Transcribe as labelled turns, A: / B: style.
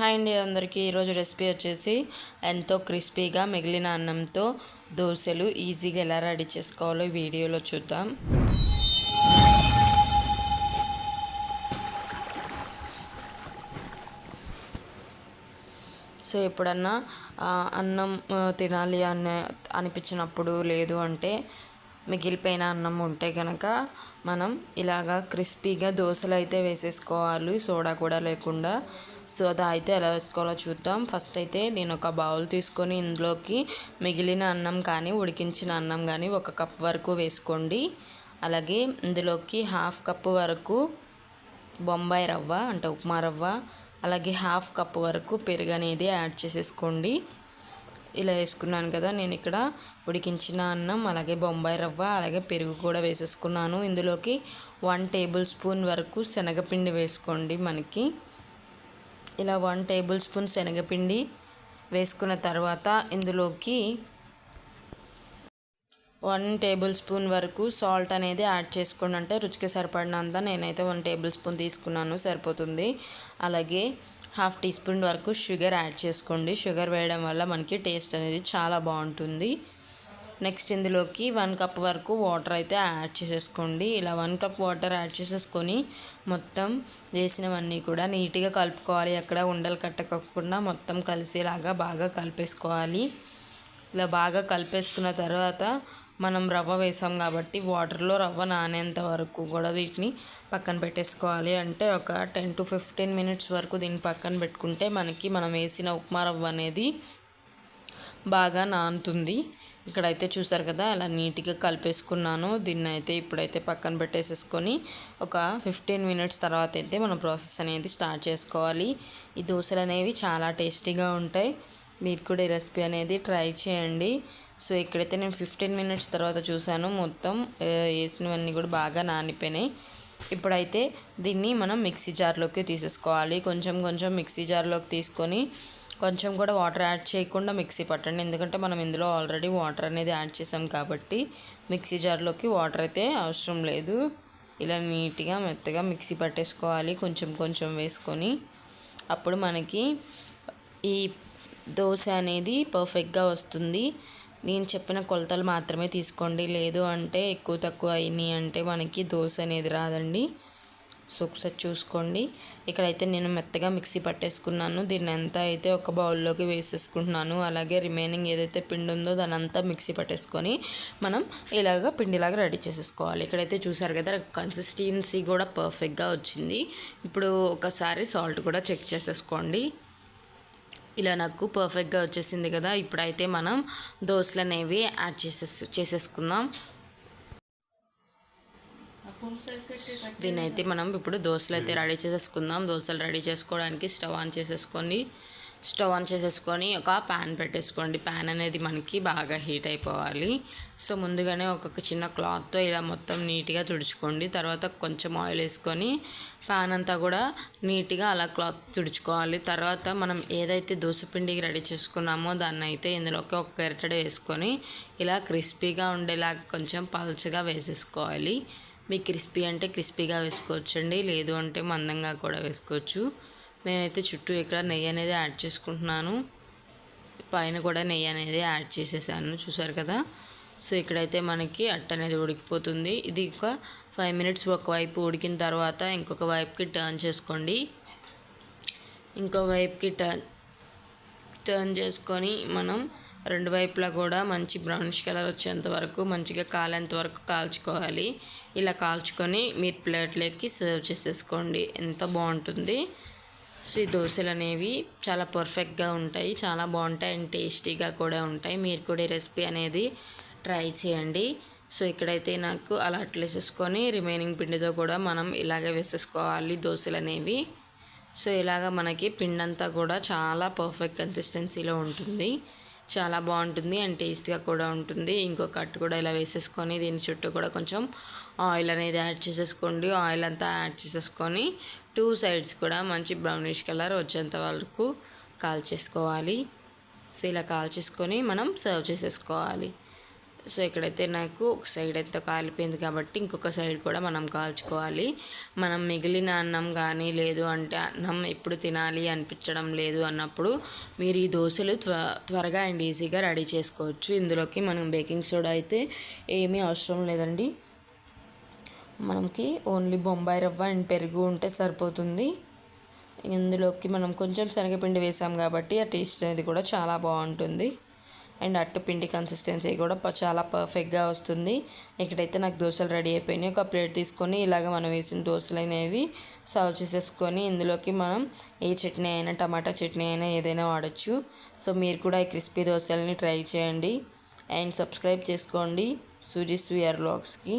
A: Hi అండి అందరికీ. ఈరోజు రెసిపీ వచ్చేసి ఎంతో క్రిస్పీగా మిగిలిన అన్నంతో దోశలు ఈజీగా ఎలా రెడీ చేసుకోవాలో వీడియోలో చూద్దాం. సో ఎప్పుడన్నా అన్నం తినాలి అని అనిపించినప్పుడు లేదు అంటే మిగిలిపోయిన అన్నం ఉంటే కనుక మనం ఇలాగా క్రిస్పీగా దోశలు అయితే వేసేసుకోవాలి. సోడా కూడా లేకుండా సో అది అయితే ఎలా వేసుకోవాలో చూద్దాం. ఫస్ట్ అయితే నేను ఒక బౌల్ తీసుకొని ఇందులోకి మిగిలిన అన్నం కానీ ఉడికించిన అన్నం కానీ ఒక కప్ వరకు వేసుకోండి. అలాగే ఇందులోకి హాఫ్ కప్పు వరకు బొంబాయి రవ్వ అంటే ఉప్మా రవ్వ అలాగే హాఫ్ కప్ వరకు పెరుగు అనేది యాడ్ చేసేసుకోండి. ఇలా వేసుకున్నాను కదా నేను ఇక్కడ ఉడికించిన అన్నం అలాగే బొంబాయి రవ్వ అలాగే పెరుగు కూడా వేసేసుకున్నాను. ఇందులోకి వన్ టేబుల్ స్పూన్ వరకు శనగపిండి వేసుకోండి మనకి. ఇలా వన్ టేబుల్ స్పూన్ శనగపిండి వేసుకున్న తర్వాత ఇందులోకి వన్ టేబుల్ స్పూన్ వరకు సాల్ట్ అనేది యాడ్ చేసుకోండి. అంటే రుచికి సరిపడినంత నేనైతే వన్ టేబుల్ స్పూన్ తీసుకున్నాను సరిపోతుంది. అలాగే హాఫ్ టీ స్పూన్ వరకు షుగర్ యాడ్ చేసుకోండి. షుగర్ వేయడం వల్ల మనకి టేస్ట్ అనేది చాలా బాగుంటుంది. నెక్స్ట్ ఇందులోకి వన్ కప్ వరకు వాటర్ అయితే యాడ్ చేసేసుకోండి. ఇలా వన్ కప్ వాటర్ యాడ్ చేసేసుకొని మొత్తం వేసినవన్నీ కూడా నీట్గా కలుపుకోవాలి. ఎక్కడ ఉండలు కట్టకుండా మొత్తం కలిసేలాగా బాగా కలిపేసుకోవాలి. ఇలా బాగా కలిపేసుకున్న తర్వాత మనం రవ్వ వేసాం కాబట్టి వాటర్లో రవ్వ నానేంత వరకు కూడా వీటిని పక్కన పెట్టేసుకోవాలి. అంటే ఒక టెన్ టు ఫిఫ్టీన్ మినిట్స్ వరకు దీన్ని పక్కన పెట్టుకుంటే మనకి మనం వేసిన ఉప్మా రవ్వ అనేది బాగా నానుతుంది. ఇక్కడైతే చూసారు కదా అలా నీట్గా కలిపేసుకున్నాను. దీన్ని అయితే ఇప్పుడైతే పక్కన పెట్టేసేసుకొని ఒక ఫిఫ్టీన్ మినిట్స్ తర్వాత అయితే మనం ప్రాసెస్ అనేది స్టార్ట్ చేసుకోవాలి. ఈ దోశలు అనేవి చాలా టేస్టీగా ఉంటాయి. మీరు కూడా ఈ రెసిపీ అనేది ట్రై చేయండి. సో ఇక్కడైతే నేను ఫిఫ్టీన్ మినిట్స్ తర్వాత చూశాను. మొత్తం వేసినవన్నీ కూడా బాగా నానిపోయినాయి. ఇప్పుడైతే దీన్ని మనం మిక్సీ జార్లోకి తీసేసుకోవాలి. కొంచెం కొంచెం మిక్సీ జార్లోకి తీసుకొని కొంచెం కూడా వాటర్ యాడ్ చేయకుండా మిక్సీ పట్టండి. ఎందుకంటే మనం ఇందులో ఆల్రెడీ వాటర్ అనేది యాడ్ చేసాం కాబట్టి మిక్సీ జార్లోకి వాటర్ అయితే అవసరం లేదు. ఇలా నీట్గా మెత్తగా మిక్సీ పట్టేసుకోవాలి. కొంచెం కొంచెం వేసుకొని అప్పుడు మనకి ఈ దోశ అనేది పర్ఫెక్ట్గా వస్తుంది. నేను చెప్పిన కొలతలు మాత్రమే తీసుకోండి. లేదు అంటే ఎక్కువ తక్కువ అయినాయి అంటే మనకి దోశ అనేది రాదండి. సో ఒకసారి చూసుకోండి. ఇక్కడైతే నేను మెత్తగా మిక్సీ పట్టేసుకున్నాను. దీన్ని అంతా అయితే ఒక బౌల్లోకి వేసేసుకుంటున్నాను. అలాగే రిమైనింగ్ ఏదైతే పిండి ఉందో దాని అంతా మిక్సీ పట్టేసుకొని మనం ఇలాగ పిండిలాగా రెడీ చేసేసుకోవాలి. ఇక్కడైతే చూసారు కదా కన్సిస్టెన్సీ కూడా పర్ఫెక్ట్గా వచ్చింది. ఇప్పుడు ఒకసారి సాల్ట్ కూడా చెక్ చేసేసుకోండి. ఇలా నాకు పర్ఫెక్ట్గా వచ్చేసింది కదా ఇప్పుడైతే మనం దోశలు అనేవి యాడ్ చేసేసు చేసేసుకుందాం. దీన్ని అయితే మనం ఇప్పుడు దోశలు అయితే రెడీ చేసేసుకుందాం. దోశలు రెడీ చేసుకోవడానికి స్టవ్ ఆన్ చేసేసుకొని స్టవ్ ఆన్ చేసేసుకొని ఒక ప్యాన్ పెట్టేసుకోండి. ప్యాన్ అనేది మనకి బాగా హీట్ అయిపోవాలి. సో ముందుగానే ఒక చిన్న క్లాత్తో ఇలా మొత్తం నీట్గా తుడుచుకోండి. తర్వాత కొంచెం ఆయిల్ వేసుకొని ప్యాన్ అంతా కూడా నీట్గా అలా క్లాత్ తుడుచుకోవాలి. తర్వాత మనం ఏదైతే దోశపిండికి రెడీ చేసుకున్నామో దాన్ని అయితే ఇందులోకి ఒక గరిటెడ వేసుకొని ఇలా క్రిస్పీగా ఉండేలాగా కొంచెం పల్చగా వేసేసుకోవాలి. మీకు క్రిస్పీ అంటే క్రిస్పీగా వేసుకోవచ్చండి లేదు అంటే మందంగా కూడా వేసుకోవచ్చు. నేనైతే చుట్టూ ఇక్కడ నెయ్యి అనేది యాడ్ చేసుకుంటున్నాను. పైన కూడా నెయ్యి అనేది యాడ్ చేసేసాను చూసారు కదా. సో ఇక్కడైతే మనకి అట్ట అనేది ఉడికిపోతుంది. ఇది ఒక ఫైవ్ మినిట్స్ ఒకవైపు ఉడికిన తర్వాత ఇంకొక వైపుకి టర్న్ చేసుకోండి. ఇంకో వైపుకి టర్న్ టర్న్ చేసుకొని మనం రెండు వైపులా కూడా మంచి బ్రౌనిష్ కలర్ వచ్చేంత వరకు మంచిగా కాలేంత వరకు కాల్చుకోవాలి. ఇలా కాల్చుకొని మీరు ప్లేట్లోకి సర్వ్ చేసేసుకోండి. ఎంత బాగుంటుంది. సో ఈ దోశలు అనేవి చాలా పర్ఫెక్ట్గా ఉంటాయి. చాలా బాగుంటాయి అండ్ టేస్టీగా కూడా ఉంటాయి. మీరు కూడా ఈ రెసిపీ అనేది ట్రై చేయండి. సో ఇక్కడైతే నాకు అలా అట్లా వేసేసుకొని రిమైనింగ్ పిండితో కూడా మనం ఇలాగే వేసేసుకోవాలి దోశలు అనేవి. సో ఇలాగ మనకి పిండంతా కూడా చాలా పర్ఫెక్ట్ కన్సిస్టెన్సీలో ఉంటుంది. చాలా బాగుంటుంది అండ్ టేస్ట్గా కూడా ఉంటుంది. ఇంకొక కట్ కూడా ఇలా వేసేసుకొని దీని చుట్టూ కూడా కొంచెం ఆయిల్ అనేది యాడ్ చేసేసుకోండి. ఆయిల్ అంతా యాడ్ చేసేసుకొని టూ సైడ్స్ కూడా మంచి బ్రౌనిష్ కలర్ వచ్చేంత వరకు కాల్చేసుకోవాలి. సో ఇలా కాల్చేసుకొని మనం సర్వ్ చేసేసుకోవాలి. సో ఇక్కడైతే నాకు ఒక సైడ్ అయితే కాలిపోయింది కాబట్టి ఇంకొక సైడ్ కూడా మనం కాల్చుకోవాలి. మనం మిగిలిన అన్నం కానీ లేదు అంటే అన్నం ఎప్పుడు తినాలి అనిపించడం లేదు అన్నప్పుడు మీరు ఈ దోశలు త్వ త్వరగా అండ్ ఈజీగా రెడీ చేసుకోవచ్చు. ఇందులోకి మనం బేకింగ్ సోడా అయితే ఏమీ అవసరం లేదండి. మనకి ఓన్లీ బొంబాయి రవ్వ అండ్ పెరుగు ఉంటే సరిపోతుంది. ఇందులోకి మనం కొంచెం శనగపిండి వేసాం కాబట్టి ఆ టేస్ట్ అనేది కూడా చాలా బాగుంటుంది. అండ్ అట్టు పిండి కన్సిస్టెన్సీ కూడా చాలా పర్ఫెక్ట్గా వస్తుంది. ఇక్కడైతే నాకు దోశలు రెడీ అయిపోయినాయి. ఒక ప్లేట్ తీసుకొని ఇలాగ మనం వేసిన దోశలు అనేది సర్వ్ చేసేసుకొని ఇందులోకి మనం ఏ చట్నీ అయినా టమాటా చట్నీ అయినా ఏదైనా వాడచ్చు. సో మీరు కూడా ఈ క్రిస్పీ దోశలని ట్రై చేయండి. అండ్ సబ్స్క్రైబ్ చేసుకోండి. సూజీ స్వియర్ బ్లాగ్స్కి